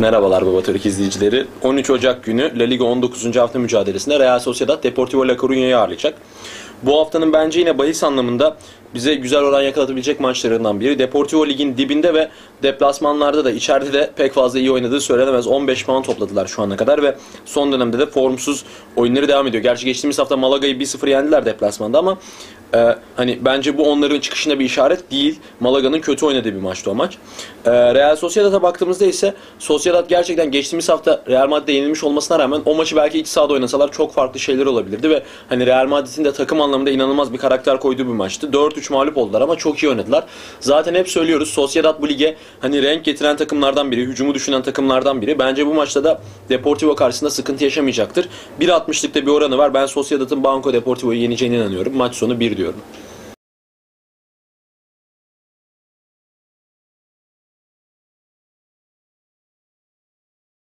Merhabalar Baba Türk izleyicileri. 13 Ocak günü La Liga 19. hafta mücadelesinde Real Sociedad Deportivo La Coruña'yı ağırlayacak. Bu haftanın bence yine bahis anlamında bize güzel oran yakalatabilecek maçlarından biri. Deportivo ligin dibinde ve deplasmanlarda da içeride de pek fazla iyi oynadığı söylenemez. 15 puan topladılar şu ana kadar ve son dönemde de formsuz oyunları devam ediyor. Gerçi geçtiğimiz hafta Malaga'yı 1-0 yendiler deplasmanda ama e, hani bence bu onların çıkışına bir işaret değil. Malaga'nın kötü oynadığı bir maçtı o maç. E, Real Sociedad'a baktığımızda ise Sociedad gerçekten geçtiğimiz hafta Real Madrid'e yenilmiş olmasına rağmen o maçı belki iç sahada oynasalar çok farklı şeyler olabilirdi ve hani Real Madrid'in de takım anlamında inanılmaz bir karakter koyduğu bir maçtı. 4-3 mağlup oldular ama çok iyi oynadılar. Zaten hep söylüyoruz Sociedad bu lige hani renk getiren takımlardan biri, hücumu düşünen takımlardan biri. Bence bu maçta da Deportivo karşısında sıkıntı yaşamayacaktır. 1.60'lıkta bir oranı var. Ben Sociedad'ın Banco Deportivo'yu yeneceğine inanıyorum. Maç sonu 1 diyorum.